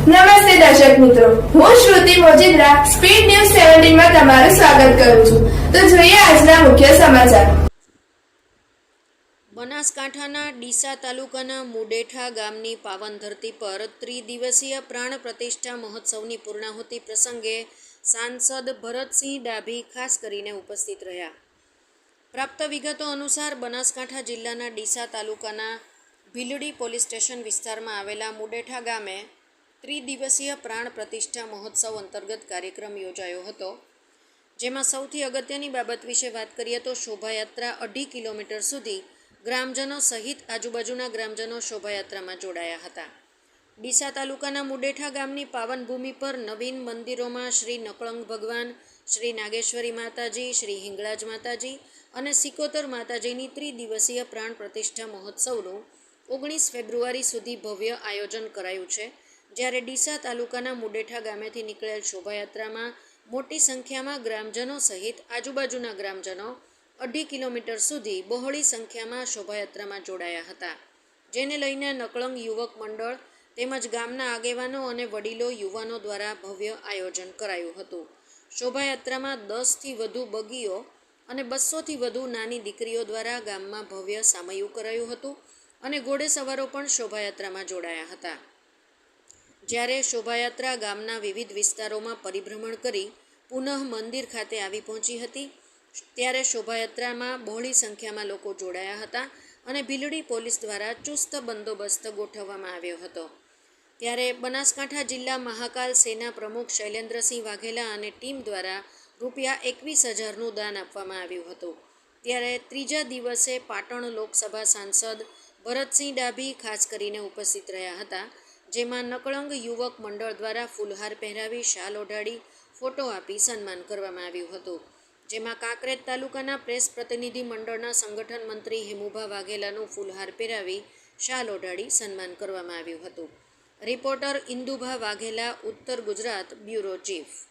નમસ્તે દર્શક મિત્રો. હું શ્રુતિ મોજીદ્રા, સ્પીડ ન્યૂઝ સેવન્ટીનમાં તમારું સ્વાગત કરું છું. તો જોઈએ આજના મુખ્ય સમાચાર. બનાસકાંઠાના ડીસા તાલુકાના મુડેઠા ગામની પાવન ધરતી પર ત્રિદિવસીય પ્રાણ પ્રતિષ્ઠા મહોત્સવની પૂર્ણાહુતિ પ્રસંગે સાંસદ ભરતસિંહ ડાભી ખાસ કરીને ઉપસ્થિત રહ્યા. પ્રાપ્ત વિગતો અનુસાર બનાસકાંઠા જિલ્લાના ડીસા તાલુકાના ભીલડી પોલીસ સ્ટેશન વિસ્તારમાં આવેલા મુડેઠા ગામે ત્રિદિવસીય પ્રાણ પ્રતિષ્ઠા મહોત્સવ અંતર્ગત કાર્યક્રમ યોજાયો હતો, જેમાં સૌથી અગત્યની બાબત વિશે વાત કરીએ તો શોભાયાત્રા અઢી કિલોમીટર સુધી ગ્રામજનો સહિત આજુબાજુના ગ્રામજનો શોભાયાત્રામાં જોડાયા હતા. ડીસા તાલુકાના મુડેઠા ગામની પાવન ભૂમિ પર નવીન મંદિરોમાં શ્રી નકળંગ ભગવાન, શ્રી નાગેશ્વરી માતાજી, શ્રી હિંગળાજ માતાજી અને સિકોતર માતાજીની ત્રિદિવસીય પ્રાણ પ્રતિષ્ઠા મહોત્સવનું ઓગણીસ ફેબ્રુઆરી સુધી ભવ્ય આયોજન કરાયું છે જ્યારે ડીસા તાલુકાના મુડેઠા ગામેથી નીકળેલ શોભાયાત્રામાં મોટી સંખ્યામાં ગ્રામજનો સહિત આજુબાજુના ગ્રામજનો અઢી કિલોમીટર સુધી બહોળી સંખ્યામાં શોભાયાત્રામાં જોડાયા હતા, જેને લઈને નકળંગ યુવક મંડળ તેમજ ગામના આગેવાનો અને વડીલો યુવાનો દ્વારા ભવ્ય આયોજન કરાયું હતું. શોભાયાત્રામાં દસથી વધુ બગીઓ અને બસોથી વધુ નાની દીકરીઓ દ્વારા ગામમાં ભવ્ય સામયું કરાયું હતું અને ઘોડેસવારો પણ શોભાયાત્રામાં જોડાયા હતા. જ્યારે શોભાયાત્રા ગામના વિવિધ વિસ્તારોમાં પરિભ્રમણ કરી પુનઃ મંદિર ખાતે આવી પહોંચી હતી, ત્યારે શોભાયાત્રામાં બહોળી સંખ્યામાં લોકો જોડાયા હતા અને ભીલડી પોલીસ દ્વારા ચુસ્ત બંદોબસ્ત ગોઠવવામાં આવ્યો હતો. ત્યારે બનાસકાંઠા જિલ્લા મહાકાલ સેના પ્રમુખ શૈલેન્દ્રસિંહ વાઘેલા અને ટીમ દ્વારા રૂપિયા એકવીસ હજારનું દાન આપવામાં આવ્યું હતું. ત્યારે ત્રીજા દિવસે પાટણ લોકસભા સાંસદ ભરતસિંહ ડાભી ખાસ કરીને ઉપસ્થિત રહ્યા હતા જેમાં નકળંગ યુવક મંડળ દ્વારા ફૂલહાર પહેરાવી શાલ ઓઢાડી ફોટો આપી સન્માન કરવામાં આવ્યું હતું. જેમાં કાંકરેજ તાલુકાના પ્રેસ પ્રતિનિધિ મંડળના સંગઠન મંત્રી હેમુભા વાઘેલાનું ફૂલહાર પહેરાવી શાલ ઓઢાડી સન્માન કરવામાં આવ્યું હતું. રિપોર્ટર ઇન્દુભા વાઘેલા, ઉત્તર ગુજરાત બ્યુરો ચીફ.